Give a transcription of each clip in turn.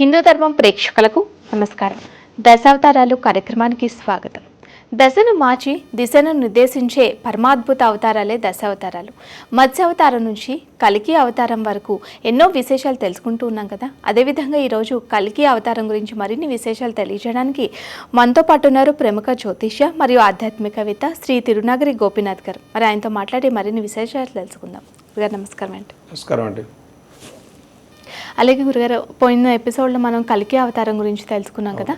హిందూ ధర్మం ప్రేక్షకులకు నమస్కారం. దశావతారాలు కార్యక్రమానికి స్వాగతం. దశను మార్చి దిశను నిర్దేశించే పరమాద్భుత అవతారాలే దశావతారాలు. మత్స్య అవతారం నుంచి కలికి అవతారం వరకు ఎన్నో విశేషాలు తెలుసుకుంటూ ఉన్నాం కదా? అదేవిధంగా ఈరోజు కలికి అవతారం గురించి మరిన్ని విశేషాలు తెలియజేయడానికి మనతో పాటు ఉన్నారు ప్రముఖ జ్యోతిష్య మరియు ఆధ్యాత్మికవేత్త శ్రీ తిరునాగరి గోపీనాథ్ గారు. మరి ఆయనతో మాట్లాడి మరిన్ని విశేషాలు తెలుసుకుందాం. నమస్కారం అండి. నమస్కారం అండి. అలాగే గురుగారు పోయిన ఎపిసోడ్లో మనం కల్కి అవతారం గురించి తెలుసుకున్నాం కదా.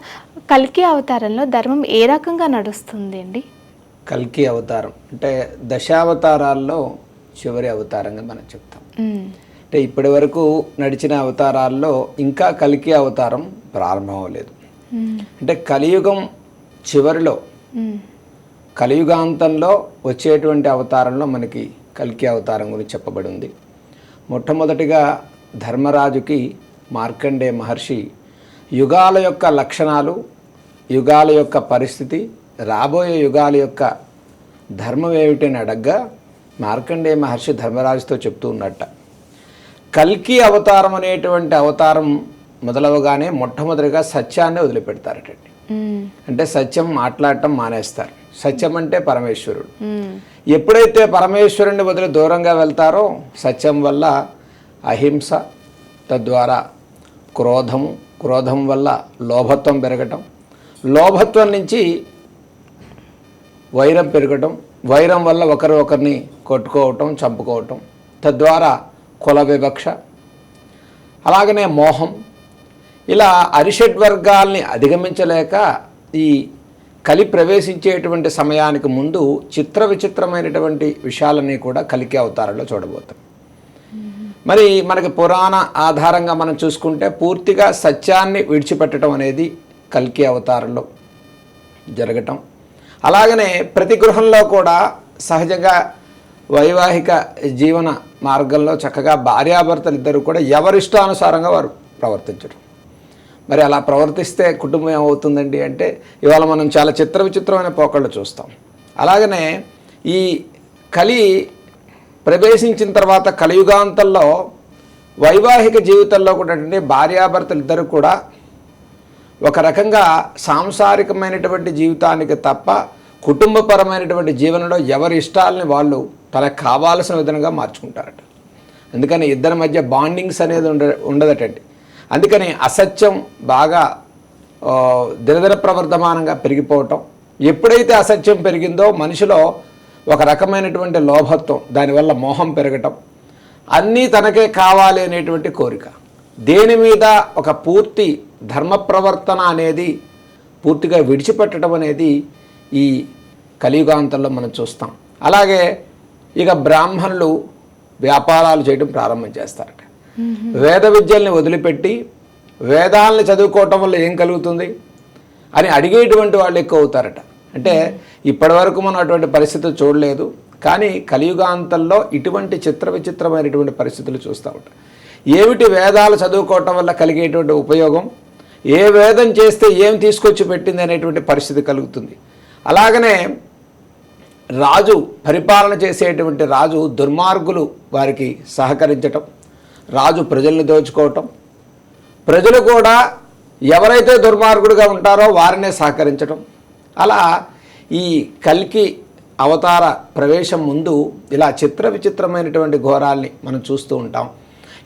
కల్కి అవతారంలో ధర్మం ఏ రకంగా నడుస్తుంది అండి? కల్కి అవతారం అంటే దశావతారాల్లో చివరి అవతారంగా మనం చెప్తాం. అంటే ఇప్పటి వరకు నడిచిన అవతారాల్లో ఇంకా కల్కి అవతారం ప్రారంభం అవ్వలేదు అంటే కలియుగం చివరిలో కలియుగాంతంలో వచ్చేటువంటి అవతారంలో మనకి కల్కి అవతారం గురించి చెప్పబడి ఉంది. మొట్టమొదటిగా ధర్మరాజుకి మార్కండే మహర్షి యుగాల యొక్క లక్షణాలు యుగాల యొక్క పరిస్థితి రాబోయే యుగాల యొక్క ధర్మం ఏమిటని అడగ్గా మార్కండే మహర్షి ధర్మరాజుతో చెప్తూ ఉన్నట్ట. కల్కి అవతారం అనేటువంటి అవతారం మొదలవగానే మొట్టమొదటిగా సత్యాన్ని వదిలిపెడతారటండి. అంటే సత్యం మాట్లాడటం మానేస్తారు. సత్యం అంటే పరమేశ్వరుడు. ఎప్పుడైతే పరమేశ్వరుని వదిలి దూరంగా వెళ్తారో సత్యం వల్ల అహింస తద్వారా క్రోధము క్రోధం వల్ల లోభత్వం పెరగటం. లోభత్వం నుంచి వైరం పెరగటం. వైరం వల్ల ఒకరు ఒకరిని కొట్టుకోవటం చంపుకోవటం. తద్వారా కుల వివక్ష అలాగనే మోహం. ఇలా అరిషడ్ వర్గాల్ని అధిగమించలేక ఈ కలి ప్రవేశించేటువంటి సమయానికి ముందు చిత్ర విచిత్రమైనటువంటి విషయాలన్నీ కూడా కలికి అవతారంలో చూడబోతాం. మరి మనకి పురాణ ఆధారంగా మనం చూసుకుంటే పూర్తిగా సత్యాన్ని విడిచిపెట్టడం అనేది కల్కి అవతారంలో జరగటం. అలాగనే ప్రతి గృహంలో కూడా సహజంగా వైవాహిక జీవన మార్గంలో చక్కగా భార్యాభర్తలు ఇద్దరు కూడా ఎవరిష్టానుసారంగా వారు ప్రవర్తించడం మరి అలా ప్రవర్తిస్తే కుటుంబం ఏమవుతుందండి అంటే ఇవాళ మనం చాలా చిత్ర విచిత్రమైన పోకళ్ళు చూస్తాం. అలాగనే ఈ కలి ప్రవేశించిన తర్వాత కలియుగాంతంలో వైవాహిక జీవితంలో కూడా అంటే భార్యాభర్తలు ఇద్దరు కూడా ఒక రకంగా సాంసారికమైనటువంటి జీవితానికి తప్ప కుటుంబపరమైనటువంటి జీవనంలో ఎవరి ఇష్టాలని వాళ్ళు తనకు కావాల్సిన విధంగా మార్చుకుంటారట. అందుకని ఇద్దరి మధ్య బాండింగ్స్ అనేది ఉండ ఉండదటండి. అందుకని అసత్యం బాగా దినదిన ప్రవర్ధమానంగా పెరిగిపోవటం ఎప్పుడైతే అసత్యం పెరిగిందో మనిషిలో ఒక రకమైనటువంటి లోభత్వం దానివల్ల మోహం పెరగటం. అన్నీ తనకే కావాలి అనేటువంటి కోరిక. దేని మీద ఒక పూర్తి ధర్మ ప్రవర్తన అనేది పూర్తిగా విడిచిపెట్టడం అనేది ఈ కలియుగాంతంలో మనం చూస్తాం. అలాగే ఇక బ్రాహ్మణులు వ్యాపారాలు చేయడం ప్రారంభం చేస్తారట. వేద విద్యల్ని వదిలిపెట్టి వేదాలని చదువుకోవటం వల్ల ఏం కలుగుతుంది? అని అడిగేటువంటి వాళ్ళు ఎక్కువ అవుతారట. అంటే ఇప్పటివరకు మనం అటువంటి పరిస్థితి చూడలేదు కానీ కలియుగాంతంలో ఇటువంటి చిత్ర విచిత్రమైనటువంటి పరిస్థితులు చూస్తూ ఉంటాం. ఏమిటి వేదాలు చదువుకోవటం వల్ల కలిగేటువంటి ఉపయోగం? ఏ వేదం చేస్తే ఏం తీసుకొచ్చి పెట్టింది అనేటువంటి పరిస్థితి కలుగుతుంది. అలాగనే రాజు పరిపాలన చేసేటువంటి రాజు దుర్మార్గులు వారికి సహకరించటం రాజు ప్రజల్ని దోచుకోవటం ప్రజలు కూడా ఎవరైతే దుర్మార్గుడుగా ఉంటారో వారినే సహకరించటం అలా ఈ కల్కి అవతార ప్రవేశం ముందు ఇలా చిత్ర విచిత్రమైనటువంటి ఘోరాల్ని మనం చూస్తూ ఉంటాం.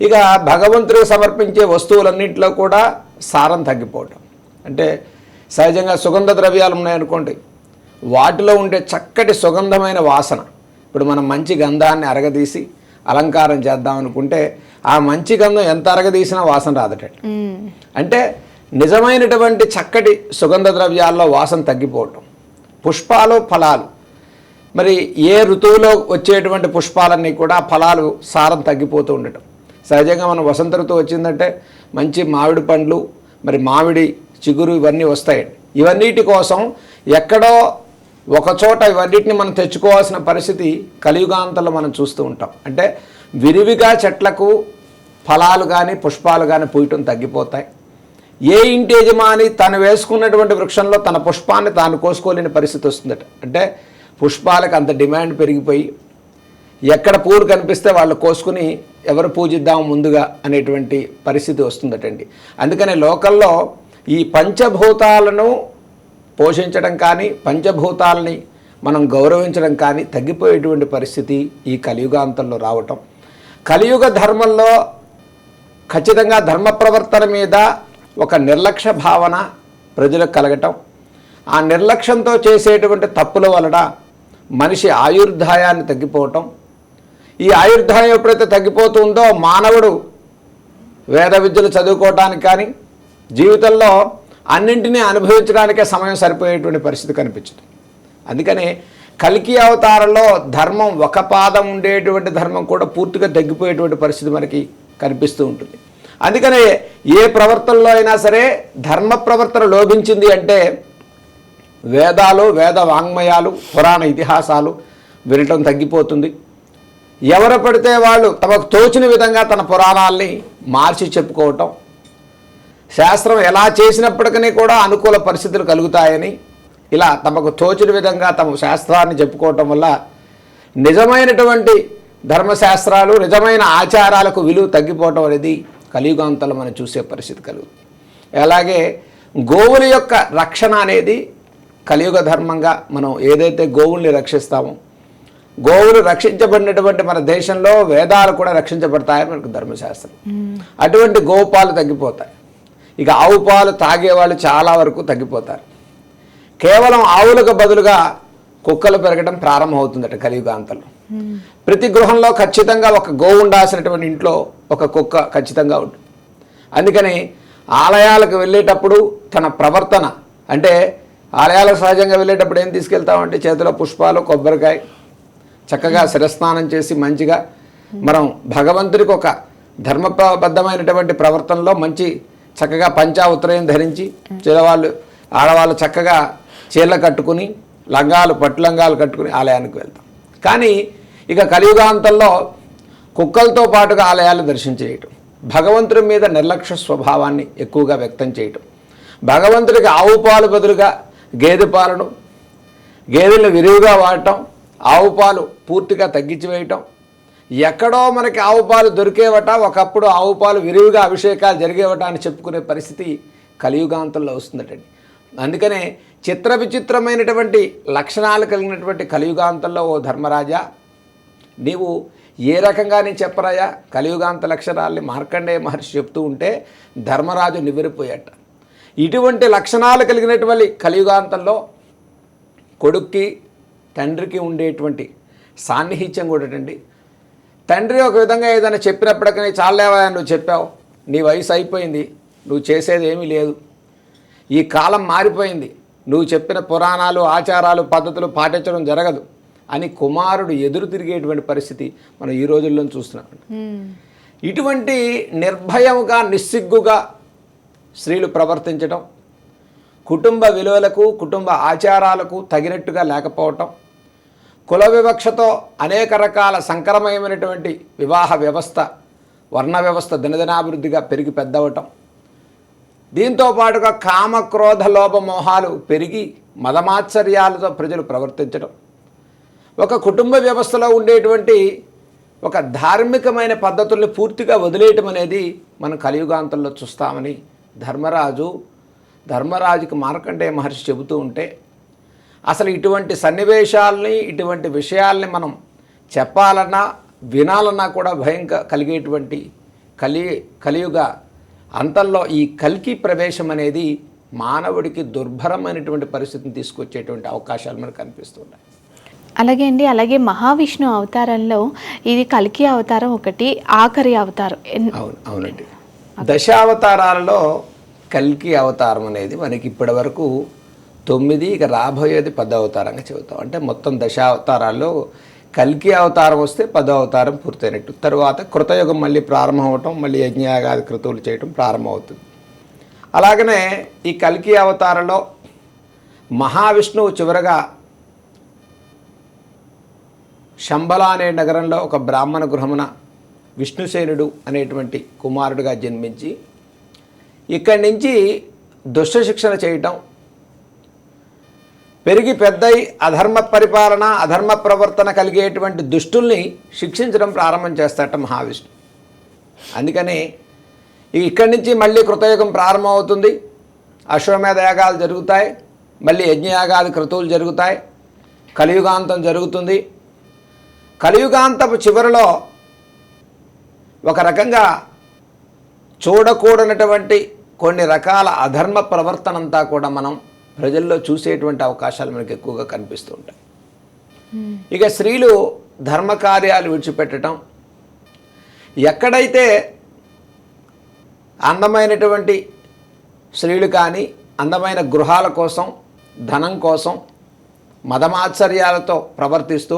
ఇక భగవంతుడికి సమర్పించే వస్తువులన్నింటిలో కూడా సారం తగ్గిపోవటం. అంటే సహజంగా సుగంధ ద్రవ్యాలు ఉన్నాయనుకోండి వాటిలో ఉండే చక్కటి సుగంధమైన వాసన. ఇప్పుడు మనం మంచి గంధాన్ని అరగదీసి అలంకారం చేద్దాం అనుకుంటే ఆ మంచి గంధం ఎంత అరగదీసినా వాసన రాదటండి ఉమ్, అంటే నిజమైనటువంటి చక్కటి సుగంధ ద్రవ్యాల్లో వాసన తగ్గిపోవటం. పుష్పాలు ఫలాలు. మరి ఏ ఋతువులో వచ్చేటువంటి పుష్పాలన్నీ కూడా ఫలాలు సారం తగ్గిపోతూ ఉండటం. సహజంగా మనం వసంత ఋతువు వచ్చిందంటే మంచి మామిడి పండ్లు మరి మామిడి చిగురు ఇవన్నీ వస్తాయండి ఇవన్నిటి కోసం ఎక్కడో ఒకచోట ఇవన్నిటిని మనం తెచ్చుకోవాల్సిన పరిస్థితి కలియుగాంతంలో మనం చూస్తూ ఉంటాం. అంటే విరివిగా చెట్లకు ఫలాలు కానీ పుష్పాలు కానీ పూయటం తగ్గిపోతాయి. ఏ ఇంటి యజమాని తను వేసుకున్నటువంటి వృక్షంలో తన పుష్పాన్ని తాను కోసుకోలేని పరిస్థితి వస్తుందట. అంటే పుష్పాలకు అంత డిమాండ్ పెరిగిపోయి ఎక్కడ పూలు కనిపిస్తే వాళ్ళు కోసుకుని ఎవరు పూజిద్దాం ముందుగా అనేటువంటి పరిస్థితి వస్తుందటండి. అందుకని లోకల్లో ఈ పంచభూతాలను పోషించడం కానీ పంచభూతాలని మనం గౌరవించడం కానీ తగ్గిపోయేటువంటి పరిస్థితి ఈ కలియుగాంతంలో రావటం. కలియుగ ధర్మంలో ఖచ్చితంగా ధర్మ ప్రవర్తన మీద ఒక నిర్లక్ష్య భావన ప్రజలకు కలగటం. ఆ నిర్లక్ష్యంతో చేసేటువంటి తప్పుల వలన మనిషి ఆయుర్దాయాన్ని తగ్గిపోవటం. ఈ ఆయుర్దాయం ఎప్పుడైతే తగ్గిపోతుందో మానవుడు వేద విద్యలు చదువుకోవటానికి కానీ జీవితంలో అన్నింటినీ అనుభవించడానికే సమయం సరిపోయేటువంటి పరిస్థితి కనిపించదు. అందుకనే కలికి అవతారంలో ధర్మం ఒక పాదం ఉండేటువంటి ధర్మం కూడా పూర్తిగా తగ్గిపోయేటువంటి పరిస్థితి మనకి కనిపిస్తూ ఉంటుంది. అందుకనే ఏ ప్రవర్తనలో అయినా సరే ధర్మ ప్రవర్తన లోభించింది అంటే వేదాలు వేద వాంగ్మయాలు పురాణ ఇతిహాసాలు వినటం తగ్గిపోతుంది. ఎవరు పడితే వాళ్ళు తమకు తోచిన విధంగా తన పురాణాల్ని మార్చి చెప్పుకోవటం. శాస్త్రం ఎలా చేసినప్పటికీ కూడా అనుకూల పరిస్థితులు కలుగుతాయని ఇలా తమకు తోచిన విధంగా తమ శాస్త్రాన్ని చెప్పుకోవటం వల్ల నిజమైనటువంటి ధర్మశాస్త్రాలు నిజమైన ఆచారాలకు విలువ తగ్గిపోవటం అనేది కలియుగాంతంలో మనం చూసే పరిస్థితి కలుగుతుంది. అలాగే గోవుల యొక్క రక్షణ అనేది కలియుగ ధర్మంగా మనం ఏదైతే గోవుల్ని రక్షిస్తామో గోవులు రక్షించబడినటువంటి మన దేశంలో వేదాలు కూడా రక్షించబడతాయని మనకు ధర్మశాస్త్రం. అటువంటి గోపాలు తగ్గిపోతాయి. ఇక ఆవు పాలు తాగేవాళ్ళు చాలా వరకు తగ్గిపోతారు. కేవలం ఆవులకు బదులుగా కుక్కలు పెరగడం ప్రారంభమవుతుందట కలియుగాంతంలో ప్రతి గృహంలో ఖచ్చితంగా ఒక గోవు ఉండాల్సినటువంటి ఇంట్లో ఒక కుక్క ఖచ్చితంగా ఉంటుంది. అందుకని ఆలయాలకు వెళ్ళేటప్పుడు తన ప్రవర్తన అంటే ఆలయాలకు సహజంగా వెళ్ళేటప్పుడు ఏం తీసుకెళ్తామంటే చేతిలో పుష్పాలు కొబ్బరికాయ చక్కగా శిరస్నానం చేసి మంచిగా మనం భగవంతుడికి ఒక ధర్మబద్ధమైనటువంటి ప్రవర్తనలో మంచి చక్కగా పంచా ఉత్తరయం ధరించి చిరవాళ్ళు ఆడవాళ్ళు చక్కగా చీరలు కట్టుకుని లంగాలు పట్టు లంగాలు కట్టుకుని ఆలయానికి వెళ్తాం. కానీ ఇక కలియుగాంతంలో కుక్కలతో పాటుగా ఆలయాలు దర్శించేయటం భగవంతుడి మీద నిర్లక్ష్య స్వభావాన్ని ఎక్కువగా వ్యక్తం చేయటం భగవంతుడికి ఆవు పాలు బదులుగా గేదె పాలను గేదెలను విరివిగా వాడటం ఆవు పాలు పూర్తిగా తగ్గించి వేయటం ఎక్కడో మనకి ఆవు పాలు దొరికేవట ఒకప్పుడు ఆవు పాలు విరివిగా అభిషేకాలు జరిగేవట అని చెప్పుకునే పరిస్థితి కలియుగాంతంలో వస్తుందటండి. అందుకనే చిత్ర విచిత్రమైనటువంటి లక్షణాలు కలిగినటువంటి కలియుగాంతంలో ఓ ధర్మరాజా నీవు ఏ రకంగా నేను చెప్పరాయా? కలియుగాంత లక్షణాలని మార్కండేయ మహర్షి చెప్తూ ఉంటే ధర్మరాజు నివ్వెరిపోయాట. ఇటువంటి లక్షణాలు కలిగినటువంటి కలియుగాంతంలో కొడుక్కి తండ్రికి ఉండేటువంటి సాన్నిహిత్యం కూడాటండి తండ్రి ఒక విధంగా ఏదైనా చెప్పినప్పటికీ చాలేవా నువ్వు చెప్పావు. నీ వయసు అయిపోయింది. నువ్వు చేసేది ఏమీ లేదు. ఈ కాలం మారిపోయింది. నువ్వు చెప్పిన పురాణాలు ఆచారాలు పద్ధతులు పాటించడం జరగదు. అని కుమారుడు ఎదురు తిరిగేటువంటి పరిస్థితి మనం ఈ రోజుల్లో చూస్తున్నాం. ఇటువంటి నిర్భయముగా నిస్సిగ్గుగా స్త్రీలు ప్రవర్తించడం కుటుంబ విలువలకు కుటుంబ ఆచారాలకు తగినట్టుగా లేకపోవటం కుల వివక్షతో అనేక రకాల సంకరమయమైనటువంటి వివాహ వ్యవస్థ వర్ణ వ్యవస్థ దినదినాభివృద్ధిగా పెరిగి పెద్దవటం. దీంతో పాటుగా కామ క్రోధ లోభ మోహాలు పెరిగి మదమాత్సర్యాలతో ప్రజలు ప్రవర్తించడం ఒక కుటుంబ వ్యవస్థలో ఉండేటువంటి ఒక ధార్మికమైన పద్ధతుల్ని పూర్తిగా వదిలేయటం అనేది మనం కలియుగాంతంలో చూస్తామని ధర్మరాజు ధర్మరాజుకి మార్కండే మహర్షి చెబుతూ ఉంటే అసలు ఇటువంటి సన్నివేశాలని ఇటువంటి విషయాల్ని మనం చెప్పాలన్నా వినాలన్నా కూడా భయం కలిగేటువంటి కలి కలియుగ అంతంలో ఈ కల్కి ప్రవేశం అనేది మానవుడికి దుర్భరమైనటువంటి పరిస్థితిని తీసుకొచ్చేటువంటి అవకాశాలు మనకు కనిపిస్తున్నాయి అలాగే అండి అలాగే మహావిష్ణు అవతారంలో ఇది కలికి అవతారం ఒకటి ఆఖరి అవతారం. ఎన్- అవును అవునండి. దశావతారాలలో కల్కి అవతారం అనేది మనకి ఇప్పటి వరకు తొమ్మిది ఇక రాబోయేది పదో అవతారంగా చెబుతాం. అంటే మొత్తం దశావతారాల్లో కల్కి అవతారం వస్తే పదో అవతారం పూర్తయినట్టు. తర్వాత కృతయుగం మళ్ళీ ప్రారంభం అవటం మళ్ళీ యజ్ఞయాగాది క్రతువులు చేయటం ప్రారంభమవుతుంది. అలాగనే ఈ కల్కి అవతారంలో మహావిష్ణువు చివరగా శంబల అనే నగరంలో ఒక బ్రాహ్మణ గృహమున విష్ణుసేనుడు అనేటువంటి కుమారుడుగా జన్మించి ఇక్కడి నుంచి దుష్ట శిక్షణ చేయటం పెరిగి పెద్దయి అధర్మ పరిపాలన అధర్మ ప్రవర్తన కలిగేటువంటి దుష్టుల్ని శిక్షించడం ప్రారంభం చేస్తాట మహావిష్ణు. అందుకని ఇక్కడి నుంచి మళ్ళీ కృతయుగం ప్రారంభమవుతుంది. అశ్వమేధ యాగాలు జరుగుతాయి మళ్ళీ యజ్ఞయాగాది క్రతువులు జరుగుతాయి కలియుగాంతం జరుగుతుంది. కలియుగాంతపు చివరిలో ఒక రకంగా చూడకూడనటువంటి కొన్ని రకాల అధర్మ ప్రవర్తన అంతా కూడా మనం ప్రజల్లో చూసేటువంటి అవకాశాలు మనకు ఎక్కువగా కనిపిస్తూ ఉంటాయి. ఇక స్త్రీలు ధర్మ కార్యాలు విడిచిపెట్టడం ఎక్కడైతే అందమైనటువంటి స్త్రీలు కానీ అందమైన గృహాల కోసం ధనం కోసం మదమాత్సర్యాలతో ప్రవర్తిస్తూ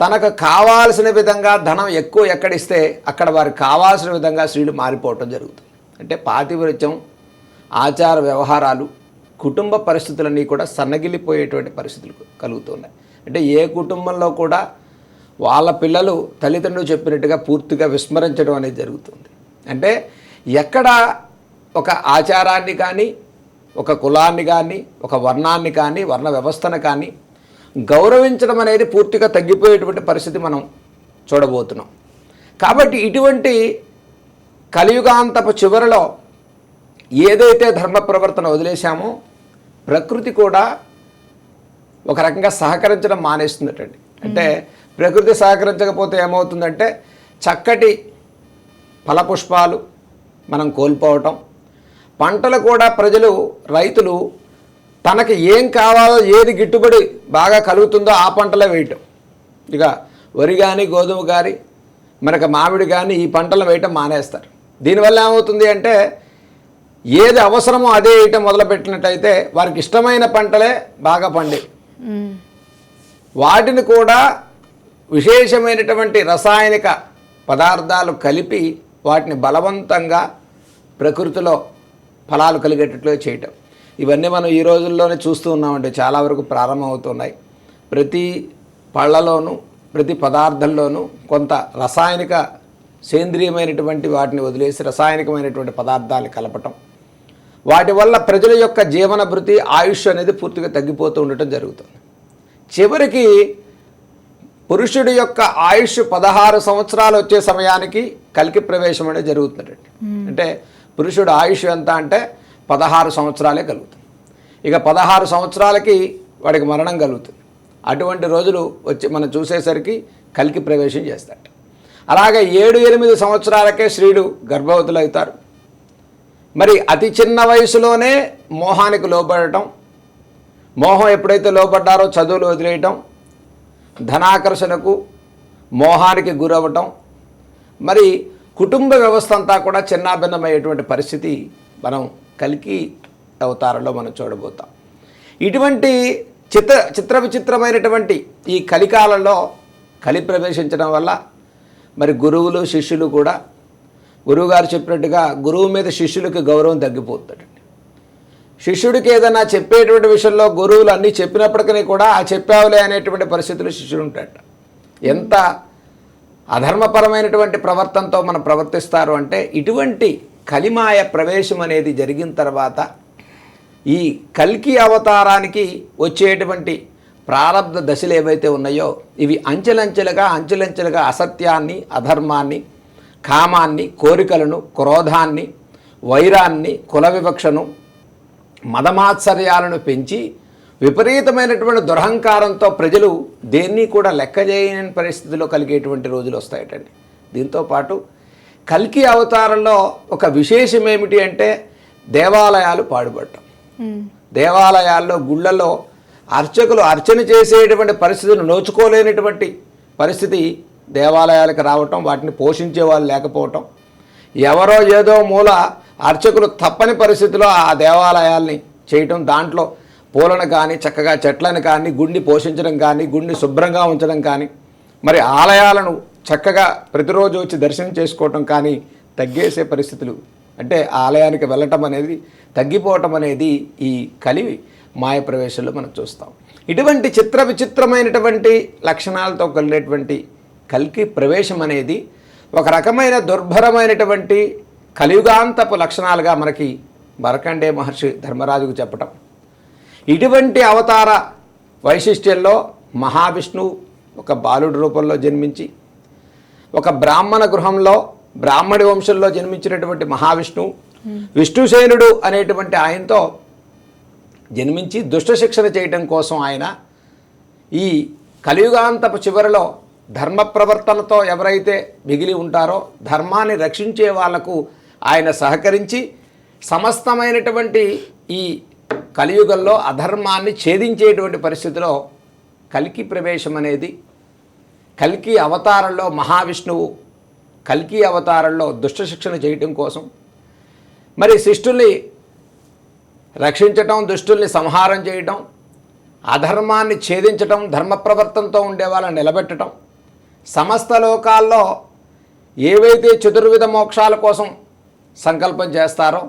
తనకు కావాల్సిన విధంగా ధనం ఎక్కువ ఎక్కడిస్తే అక్కడ వారికి కావాల్సిన విధంగా స్త్రీలు మారిపోవటం జరుగుతుంది. అంటే పాతివృత్యం ఆచార వ్యవహారాలు కుటుంబ పరిస్థితులన్నీ కూడా సన్నగిల్లిపోయేటువంటి పరిస్థితులు కలుగుతున్నాయి. అంటే ఏ కుటుంబంలో కూడా వాళ్ళ పిల్లలు తల్లిదండ్రులు చెప్పినట్టుగా పూర్తిగా విస్మరించడం అనేది జరుగుతుంది. అంటే ఎక్కడ ఒక ఆచారాన్ని కానీ ఒక కులాన్ని కానీ ఒక వర్ణాన్ని కానీ వర్ణ వ్యవస్థను కానీ గౌరవించడం అనేది పూర్తిగా తగ్గిపోయేటువంటి పరిస్థితి మనం చూడబోతున్నాం. కాబట్టి ఇటువంటి కలియుగాంతపు చివరిలో ఏదైతే ధర్మ ప్రవర్తన వదిలేశామో ప్రకృతి కూడా ఒక రకంగా సహకరించడం మానేస్తుందటండి అంటే ప్రకృతి సహకరించకపోతే ఏమవుతుందంటే చక్కటి ఫలపుష్పాలు మనం కోల్పోవటం. పంటలు కూడా ప్రజలు రైతులు తనకి ఏం కావాలో ఏది గిట్టుబడి బాగా కలుగుతుందో ఆ పంటలే వేయటం. ఇక వరి కానీ గోధుమ కానీ మనకు మామిడి కానీ ఈ పంటలు వేయటం మానేస్తారు. దీనివల్ల ఏమవుతుంది అంటే ఏది అవసరమో అదే వేయటం మొదలుపెట్టినట్టయితే వారికి ఇష్టమైన పంటలే బాగా పండేవి వాటిని కూడా విశేషమైనటువంటి రసాయనిక పదార్థాలు కలిపి వాటిని బలవంతంగా ప్రకృతిలో ఫలాలు కలిగేటట్లు చేయటం. ఇవన్నీ మనం ఈ రోజుల్లోనే చూస్తూ ఉన్నామంటే చాలా వరకు ప్రారంభమవుతున్నాయి. ప్రతి పళ్ళలోనూ ప్రతి పదార్థంలోనూ కొంత రసాయనిక సేంద్రియమైనటువంటి వాటిని వదిలేసి రసాయనికమైనటువంటి పదార్థాలు కలపటం వాటి వల్ల ప్రజల యొక్క జీవన భృతి ఆయుష్ అనేది పూర్తిగా తగ్గిపోతూ ఉండటం జరుగుతుంది. చివరికి పురుషుడి యొక్క ఆయుష్ పదహారు సంవత్సరాలు వచ్చే సమయానికి కలికి ప్రవేశం అనేది జరుగుతుందండి. అంటే పురుషుడు ఆయుష్ ఎంత అంటే పదహారు సంవత్సరాలే కలుగుతుంది ఇక పదహారు సంవత్సరాలకి వాడికి మరణం కలుగుతుంది. అటువంటి రోజులు వచ్చి మనం చూసేసరికి కలికి ప్రవేశం చేస్తాడు అలాగే ఏడు ఎనిమిది సంవత్సరాలకే స్త్రీలు గర్భవతులు అవుతారు. మరి అతి చిన్న వయసులోనే మోహానికి లోపడటం మోహం ఎప్పుడైతే లోపడ్డారో చదువులు వదిలేయటం ధనాకర్షణకు మోహానికి గురవ్వటం మరి కుటుంబ వ్యవస్థ అంతా కూడా చిన్నాభిన్నమయ్యేటువంటి పరిస్థితి మనం కలికి అవతారంలో మనం చూడబోతాం. ఇటువంటి చిత్ర చిత్ర విచిత్రమైనటువంటి ఈ కలికాలంలో కలి ప్రవేశించడం వల్ల మరి గురువులు శిష్యులు కూడా గురువుగారు చెప్పినట్టుగా గురువు మీద శిష్యులకి గౌరవం తగ్గిపోతుందండి. శిష్యుడికి ఏదైనా చెప్పేటువంటి విషయంలో గురువులు అన్నీ చెప్పినప్పటికీ కూడా ఆ చెప్పావులే అనేటువంటి పరిస్థితులు శిష్యుడు ఉంటాడట ఎంత అధర్మపరమైనటువంటి ప్రవర్తనతో మనం ప్రవర్తిస్తారు అంటే ఇటువంటి కలిమాయ ప్రవేశం అనేది జరిగిన తర్వాత ఈ కల్కి అవతారానికి వచ్చేటువంటి ప్రారంభ దశలు ఏవైతే ఉన్నాయో ఇవి అంచెలంచెలుగా అంచెలంచెలుగా అసత్యాన్ని అధర్మాన్ని కామాన్ని కోరికలను క్రోధాన్ని వైరాన్ని కుల వివక్షను మదమాత్సర్యాలను పెంచి విపరీతమైనటువంటి దురహంకారంతో ప్రజలు దేన్ని కూడా లెక్క చేయని పరిస్థితిలో కలిగేటువంటి రోజులు వస్తాయటండి. దీంతోపాటు కల్కి అవతారంలో ఒక విశేషం ఏమిటి అంటే దేవాలయాలు పాడుపడటం. దేవాలయాల్లో గుళ్ళల్లో అర్చకులు అర్చన చేసేటువంటి పరిస్థితిని నోచుకోలేనటువంటి పరిస్థితి దేవాలయాలకు రావటం వాటిని పోషించే వాళ్ళు లేకపోవటం ఎవరో ఏదో మూల అర్చకులు తప్పని పరిస్థితిలో ఆ దేవాలయాల్ని చేయటం దాంట్లో పూలను కానీ చక్కగా చెట్లను కానీ గుండి పోషించడం కానీ గుండి శుభ్రంగా ఉంచడం కానీ మరి ఆలయాలను చక్కగా ప్రతిరోజు వచ్చి దర్శనం చేసుకోవటం కానీ తగ్గేసే పరిస్థితులు అంటే ఆలయానికి వెళ్ళటం అనేది తగ్గిపోవటం అనేది ఈ కలి మాయ ప్రవేశంలో మనం చూస్తాం. ఇటువంటి చిత్ర విచిత్రమైనటువంటి లక్షణాలతో కలిగినటువంటి కల్కి ప్రవేశం అనేది ఒక రకమైన దుర్భరమైనటువంటి కలియుగాంతపు లక్షణాలుగా మనకి మరకండే మహర్షి ధర్మరాజుకు చెప్పటం. ఇటువంటి అవతార వైశిష్ట్యంలో మహావిష్ణువు ఒక బాలుడి రూపంలో జన్మించి ఒక బ్రాహ్మణ గృహంలో బ్రాహ్మణి వంశంలో జన్మించినటువంటి మహావిష్ణువు విష్ణుసేనుడు అనేటువంటి ఆయనతో జన్మించి దుష్ట శిక్షణ చేయటం కోసం ఆయన ఈ కలియుగాంతపు చివరిలో ధర్మ ప్రవర్తనతో ఎవరైతే మిగిలి ఉంటారో ధర్మాన్ని రక్షించే వాళ్ళకు ఆయన సహకరించి సమస్తమైనటువంటి ఈ కలియుగంలో అధర్మాన్ని ఛేదించేటువంటి పరిస్థితిలో కలికి ప్రవేశం అనేది కల్కి అవతారంలో మహావిష్ణువు కల్కి అవతారంలో దుష్ట శిక్షణ చేయటం కోసం. మరి శిష్టుల్ని రక్షించటం దుష్టుల్ని సంహారం చేయటం అధర్మాన్ని ఛేదించటం ధర్మప్రవర్తనతో ఉండే వాళ్ళని నిలబెట్టడం సమస్త లోకాల్లో ఏవైతే చతుర్విధ మోక్షాల కోసం సంకల్పం చేస్తారో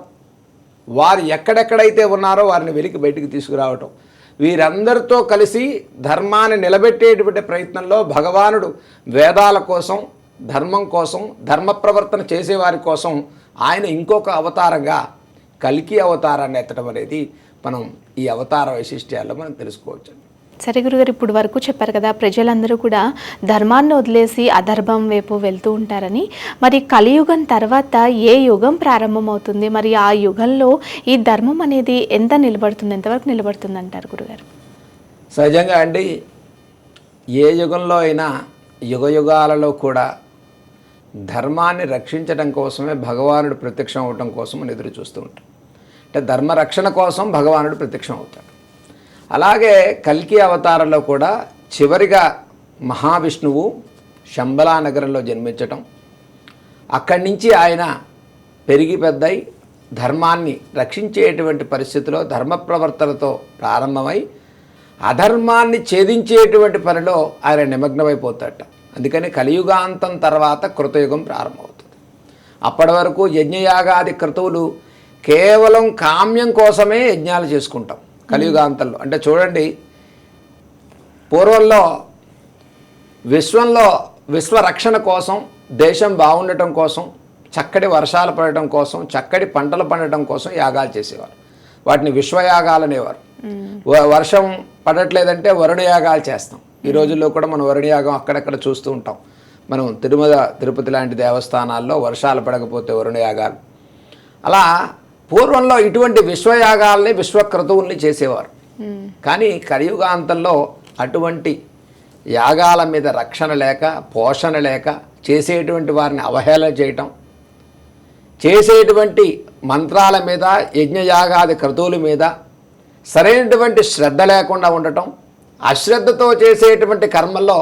వారు ఎక్కడెక్కడైతే ఉన్నారో వారిని వెలికి బయటికి తీసుకురావటం. వీరందరితో కలిసి ధర్మాన్ని నిలబెట్టేటువంటి ప్రయత్నంలో భగవానుడు వేదాల కోసం ధర్మం కోసం ధర్మ ప్రవర్తన చేసేవారి కోసం ఆయన ఇంకొక అవతారంగా కలికి అవతారాన్ని ఎత్తడం అనేది మనం ఈ అవతార వైశిష్ట్యాల్లో మనం తెలుసుకోవచ్చు సరే గురుగారు ఇప్పుడు వరకు చెప్పారు కదా ప్రజలందరూ కూడా ధర్మాన్ని వదిలేసి అధర్మం వైపు వెళ్తూ ఉంటారని. మరి కలియుగం తర్వాత ఏ యుగం ప్రారంభమవుతుంది? మరి ఆ యుగంలో ఈ ధర్మం అనేది ఎంత నిలబడుతుంది? ఎంతవరకు నిలబడుతుంది అంటారు గురుగారు? సహజంగా అండి ఏ యుగంలో అయినా యుగ యుగాలలో కూడా ధర్మాన్ని రక్షించడం కోసమే భగవానుడు ప్రత్యక్షం అవటం కోసం ఎదురు చూస్తూ ఉంటాం. అంటే ధర్మ రక్షణ కోసం భగవానుడు ప్రత్యక్షం అవుతాడు. అలాగే కల్కి అవతారంలో కూడా చివరిగా మహావిష్ణువు శంబలా నగరంలో జన్మించటం. అక్కడి నుంచి ఆయన పెరిగి పెద్దయి ధర్మాన్ని రక్షించేటువంటి పరిస్థితిలో ధర్మ ప్రవర్తనతో ప్రారంభమై అధర్మాన్ని ఛేదించేటువంటి పనిలో ఆయన నిమగ్నమైపోతాడట అందుకని కలియుగాంతం తర్వాత కృతయుగం ప్రారంభమవుతుంది. అప్పటి వరకు యజ్ఞయాగాది క్రతువులు కేవలం కామ్యం కోసమే యజ్ఞాలు చేసుకుంటాం. కలియుగాంతంలో. అంటే చూడండి పూర్వంలో విశ్వంలో విశ్వరక్షణ కోసం దేశం బాగుండటం కోసం చక్కటి వర్షాలు పడటం కోసం చక్కటి పంటలు పండటం కోసం యాగాలు చేసేవారు. వాటిని విశ్వయాగాలు అనేవారు. వ- వర్షం పడట్లేదంటే వరుణ యాగాలు చేస్తాం. ఈ రోజుల్లో కూడా మనం వరుణ యాగం అక్కడక్కడ చూస్తూ ఉంటాం. మనం తిరుమల తిరుపతి లాంటి దేవస్థానాల్లో వర్షాలు పడకపోతే వరుణ యాగాలు. అలా పూర్వంలో ఇటువంటి విశ్వయాగాల్ని విశ్వక్రతువుల్ని చేసేవారు. కానీ కలియుగాంతంలో అటువంటి యాగాల మీద రక్షణ లేక పోషణ లేక చేసేటువంటి వారిని అవహేళన చేయటం చేసేటువంటి మంత్రాల మీద యజ్ఞయాగాది క్రతువుల మీద సరైనటువంటి శ్రద్ధ లేకుండా ఉండటం అశ్రద్ధతో చేసేటువంటి కర్మల్లో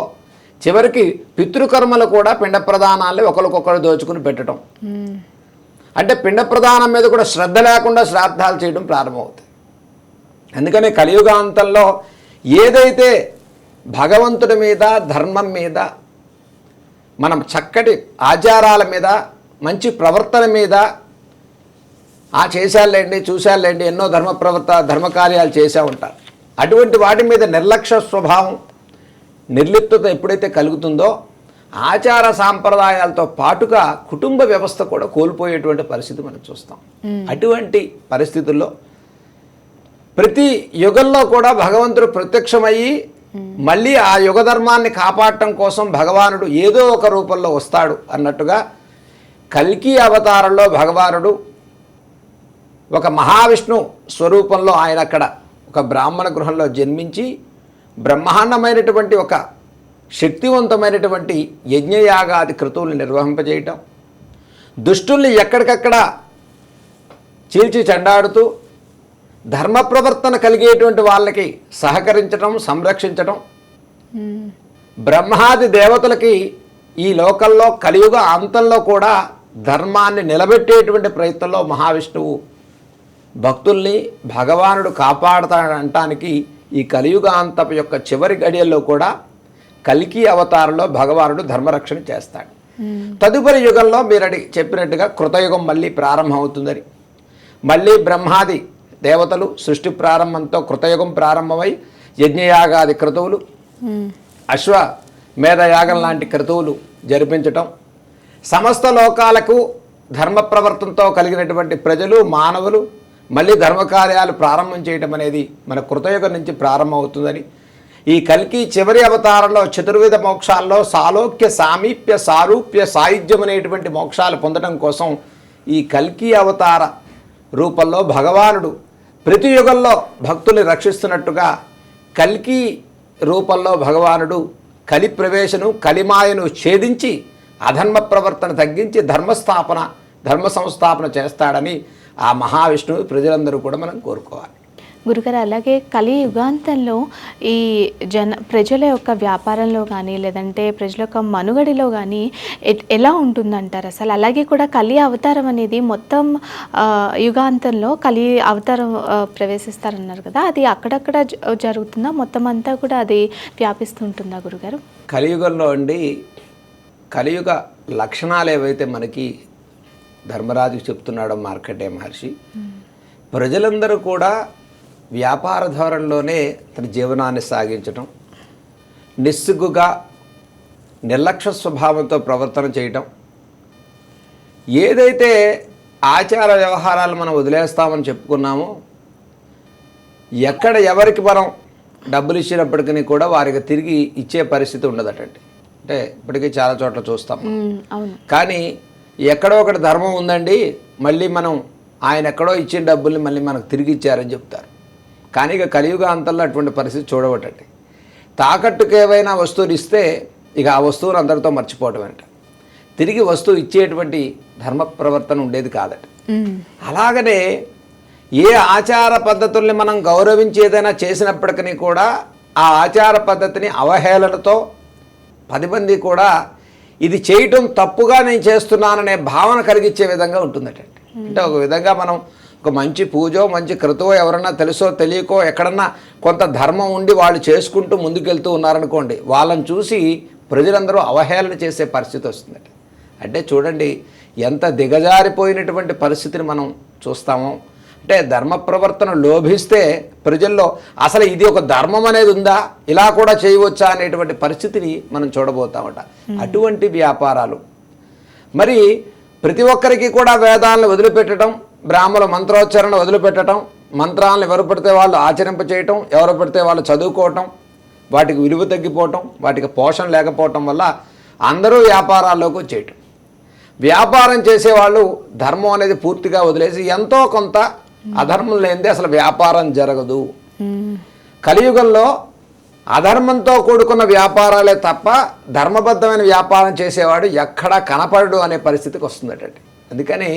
చివరికి పితృకర్మలు కూడా పిండ ప్రదానాల్ని ఒకరికొకరు దోచుకుని పెట్టడం అంటే పిండ ప్రధానం మీద కూడా శ్రద్ధ లేకుండా శ్రాద్ధాలు చేయడం ప్రారంభమవుతాయి. అందుకని కలియుగాంతంలో ఏదైతే భగవంతుడి మీద ధర్మం మీద మనం చక్కటి ఆచారాల మీద మంచి ప్రవర్తన మీద ఆ చేశాలేండి చూశాలేండి ఎన్నో ధర్మ ప్రవర్త ధర్మకార్యాలు చేసే ఉంటారు. అటువంటి వాటి మీద నిర్లక్ష్య స్వభావం నిర్లిప్తత ఎప్పుడైతే కలుగుతుందో ఆచార సాంప్రదాయాలతో పాటుగా కుటుంబ వ్యవస్థ కూడా కోల్పోయేటువంటి పరిస్థితి మనం చూస్తాం. అటువంటి పరిస్థితుల్లో ప్రతి యుగంలో కూడా భగవంతుడు ప్రత్యక్షమయ్యి మళ్ళీ ఆ యుగ ధర్మాన్ని కాపాడటం కోసం భగవానుడు ఏదో ఒక రూపంలో వస్తాడు అన్నట్టుగా కల్కి అవతారంలో భగవానుడు ఒక మహావిష్ణు స్వరూపంలో ఆయన అక్కడ ఒక బ్రాహ్మణ గృహంలో జన్మించి బ్రహ్మాండమైనటువంటి ఒక శక్తివంతమైనటువంటి యజ్ఞయాగాది క్రతువులు నిర్వహింపజేయటం దుష్టుల్ని ఎక్కడికక్కడ చీల్చి చెండాడుతూ ధర్మ ప్రవర్తన కలిగేటువంటి వాళ్ళకి సహకరించటం సంరక్షించటం. బ్రహ్మాది దేవతలకి ఈ లోకల్లో కలియుగ అంతంలో కూడా ధర్మాన్ని నిలబెట్టేటువంటి ప్రయత్నంలో మహావిష్ణువు భక్తుల్ని భగవానుడు కాపాడతాడంటానికి ఈ కలియుగ అంతపు యొక్క చివరి గడియల్లో కూడా కలికి అవతారంలో భగవానుడు ధర్మరక్షణ చేస్తాడు. తదుపరి యుగంలో మీరు అడిగి చెప్పినట్టుగా కృతయుగం మళ్ళీ ప్రారంభమవుతుందని. మళ్ళీ బ్రహ్మాది దేవతలు సృష్టి ప్రారంభంతో కృతయుగం ప్రారంభమై యజ్ఞయాగాది క్రతువులు అశ్వ మేధయాగం లాంటి క్రతువులు జరిపించటం సమస్త లోకాలకు ధర్మ ప్రవర్తనతో కలిగినటువంటి ప్రజలు మానవులు మళ్ళీ ధర్మకార్యాలు ప్రారంభం చేయటం అనేది మన కృతయుగం నుంచి ప్రారంభం అవుతుందని ఈ కల్కి చివరి అవతారంలో చతుర్విధ మోక్షాల్లో సాలోక్య సామీప్య సారూప్య సాయుధ్యం అనేటువంటి మోక్షాలు పొందడం కోసం ఈ కల్కి అవతార రూపంలో భగవానుడు ప్రతి యుగంలో భక్తుల్ని రక్షిస్తున్నట్టుగా కల్కి రూపంలో భగవానుడు కలి ప్రవేశను కలిమాయను ఛేదించి అధర్మ ప్రవర్తన తగ్గించి ధర్మస్థాపన ధర్మ సంస్థాపన చేస్తాడని ఆ మహావిష్ణువు ప్రజలందరూ కూడా మనం కోరుకోవాలి. గురుగారు అలాగే కలి యుగాంతంలో ఈ జన ప్రజల యొక్క వ్యాపారంలో కానీ లేదంటే ప్రజల యొక్క మనుగడిలో కానీ ఎలా ఉంటుందంటారు అసలు? అలాగే కూడా కలి అవతారం అనేది మొత్తం యుగాంతంలో కలి అవతారం ప్రవేశిస్తారన్నారు కదా అది అక్కడక్కడ జరుగుతుందా? మొత్తం అంతా కూడా అది వ్యాపిస్తుంటుందా గురుగారు? కలియుగంలో అండి కలియుగ లక్షణాలు ఏవైతే మనకి ధర్మరాజుకు చెప్తున్నాడో మార్కండే మహర్షి ప్రజలందరూ కూడా వ్యాపార ధోరణిలోనే తన జీవనాన్ని సాగించటం నిస్సిగ్గుగా నిర్లక్ష్య స్వభావంతో ప్రవర్తన చేయటం. ఏదైతే ఆచార వ్యవహారాలు మనం వదిలేస్తామని చెప్పుకున్నామో ఎక్కడ ఎవరికి మనం డబ్బులు ఇచ్చినప్పటికీ కూడా వారికి తిరిగి ఇచ్చే పరిస్థితి ఉండదటండి. అంటే ఇప్పటికీ చాలా చోట్ల చూస్తాం కానీ ఎక్కడో ఒకటి ధర్మం ఉందండి మళ్ళీ మనం ఆయన ఎక్కడో ఇచ్చిన డబ్బుల్ని మళ్ళీ మనకు తిరిగి ఇచ్చారని చెప్తారు. కానీ ఇక కలియుగ అంతల్లో అటువంటి పరిస్థితి చూడబట్టండి తాకట్టుకు ఏవైనా వస్తువులు ఇస్తే ఇక ఆ వస్తువును అందరితో మర్చిపోవటం అంట తిరిగి వస్తువు ఇచ్చేటువంటి ధర్మ ప్రవర్తన ఉండేది కాదట. అలాగనే ఏ ఆచార పద్ధతుల్ని మనం గౌరవించి ఏదైనా చేసినప్పటికీ కూడా ఆ ఆచార పద్ధతిని అవహేళనతో పది మంది కూడా ఇది చేయటం తప్పుగా నేను చేస్తున్నాననే భావన కలిగించే విధంగా ఉంటుందటండి అంటే ఒక విధంగా మనం ఒక మంచి పూజో మంచి క్రతువో ఎవరన్నా తెలుసో తెలియకో ఎక్కడన్నా కొంత ధర్మం ఉండి వాళ్ళు చేసుకుంటూ ముందుకెళ్తూ ఉన్నారనుకోండి వాళ్ళని చూసి ప్రజలందరూ అవహేళన చేసే పరిస్థితి వస్తుందట అంటే చూడండి ఎంత దిగజారిపోయినటువంటి పరిస్థితిని మనం చూస్తామో. అంటే ధర్మ ప్రవర్తన లోభిస్తే ప్రజల్లో అసలు ఇది ఒక ధర్మం అనేది ఉందా ఇలా కూడా చేయవచ్చా అనేటువంటి పరిస్థితిని మనం చూడబోతామట. అటువంటి వ్యాపారాలు. మరి ప్రతి ఒక్కరికి కూడా వేదాలను వదిలిపెట్టడం బ్రాహ్మణ మంత్రోచ్చారణ వదిలిపెట్టడం మంత్రాలను ఎవరు పడితే వాళ్ళు ఆచరింప చేయటం ఎవరు పడితే వాళ్ళు చదువుకోవటం వాటికి విలువ తగ్గిపోవటం వాటికి పోషణ లేకపోవటం వల్ల అందరూ వ్యాపారాల్లోకి వచ్చేయటం. వ్యాపారం చేసేవాళ్ళు ధర్మం అనేది పూర్తిగా వదిలేసి ఎంతో కొంత అధర్మం లేనిదే అసలు వ్యాపారం జరగదు. కలియుగంలో అధర్మంతో కూడుకున్న వ్యాపారాలే తప్ప ధర్మబద్ధమైన వ్యాపారం చేసేవాడు ఎక్కడా కనపడడు అనే పరిస్థితికి వస్తుందటండి. అందుకని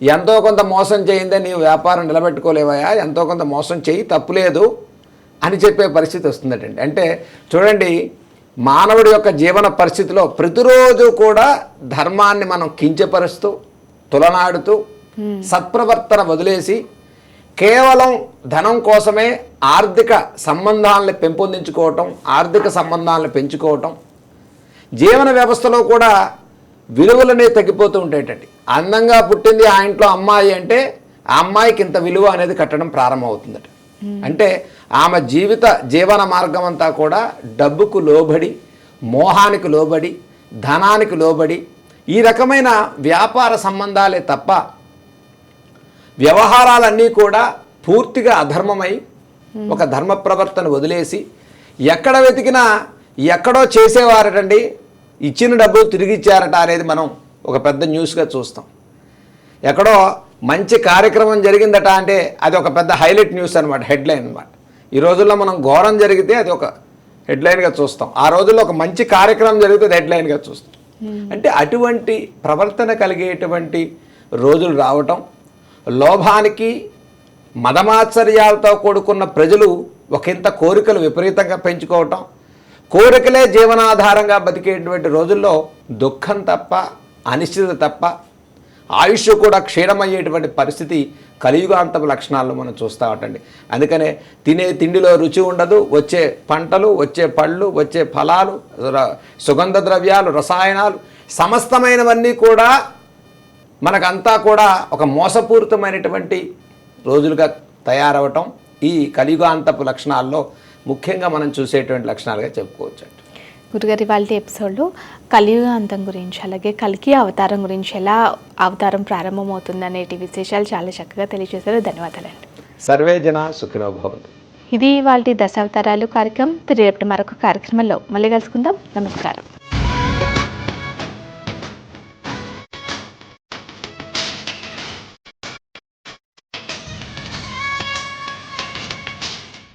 ఎంతో కొంత మోసం చేయిందే నీవు వ్యాపారం నిలబెట్టుకోలేవయా ఎంతో కొంత మోసం చేయి తప్పులేదు అని చెప్పే పరిస్థితి వస్తుందటండి. అంటే చూడండి మానవుడి యొక్క జీవన పరిస్థితిలో ప్రతిరోజు కూడా ధర్మాన్ని మనం కించపరుస్తూ తులనాడుతూ సత్ప్రవర్తన వదిలేసి కేవలం ధనం కోసమే ఆర్థిక సంబంధాలను పెంపొందించుకోవటం ఆర్థిక సంబంధాలను పెంచుకోవటం జీవన వ్యవస్థలో కూడా విలువలనే తగ్గిపోతూ ఉంటాయటండి. అందంగా పుట్టింది ఆ ఇంట్లో అమ్మాయి అంటే ఆ అమ్మాయికి ఇంత విలువ అనేది కట్టడం ప్రారంభమవుతుందట. అంటే ఆమె జీవిత జీవన మార్గం అంతా కూడా డబ్బుకు లోబడి మోహానికి లోబడి ధనానికి లోబడి ఈ రకమైన వ్యాపార సంబంధాలే తప్ప వ్యవహారాలన్నీ కూడా పూర్తిగా అధర్మమై ఒక ధర్మ ప్రవర్తన వదిలేసి ఎక్కడ వెతికినా ఎక్కడో చేసేవారటండి. ఇచ్చిన డబ్బులు తిరిగి ఇచ్చారట అనేది మనం ఒక పెద్ద న్యూస్గా చూస్తాం. ఎక్కడో మంచి కార్యక్రమం జరిగిందట అంటే అది ఒక పెద్ద హైలైట్ న్యూస్ అనమాట హెడ్లైన్ అనమాట ఈ రోజుల్లో మనం ఘోరం జరిగితే అది ఒక హెడ్లైన్గా చూస్తాం. ఆ రోజుల్లో ఒక మంచి కార్యక్రమం జరిగితే అది హెడ్లైన్గా చూస్తాం. అంటే అటువంటి ప్రవర్తన కలిగేటువంటి రోజులు రావటం లోభానికి మదమాశ్చర్యాలతో కూడుకున్న ప్రజలు ఒకంత కోరికలు విపరీతంగా పెంచుకోవటం కోరికలే జీవనాధారంగా బతికేటువంటి రోజుల్లో దుఃఖం తప్ప అనిశ్చిత తప్ప ఆయుష్ కూడా క్షీణమయ్యేటువంటి పరిస్థితి కలియుగాంతపు లక్షణాలను మనం చూస్తూ ఉంటండి. అందుకనే తినే తిండిలో రుచి ఉండదు వచ్చే పంటలు వచ్చే పళ్ళు వచ్చే ఫలాలు సుగంధ ద్రవ్యాలు రసాయనాలు సమస్తమైనవన్నీ కూడా మనకంతా కూడా ఒక మోసపూరితమైనటువంటి రోజులుగా తయారవటం ఈ కలియుగాంతపు లక్షణాల్లో ముఖ్యంగా మనం చూసేటువంటి లక్షణాలుగా చెప్పుకోవచ్చు గురుగారి వాళ్ళ ఎపిసోడ్లో కలియుగ అంతం గురించి అలాగే కలికి అవతారం గురించి ఎలా అవతారం ప్రారంభమవుతుంది అనేటి విశేషాలు చాలా చక్కగా తెలియజేశారు. ధన్యవాదాలండి. సర్వే జన సుఖినో భవంతు. ఇది వాళ్ళ దశావతారాలు కార్యక్రమం. తిరిగి మరొక కార్యక్రమంలో మళ్ళీ కలుసుకుందాం. నమస్కారం.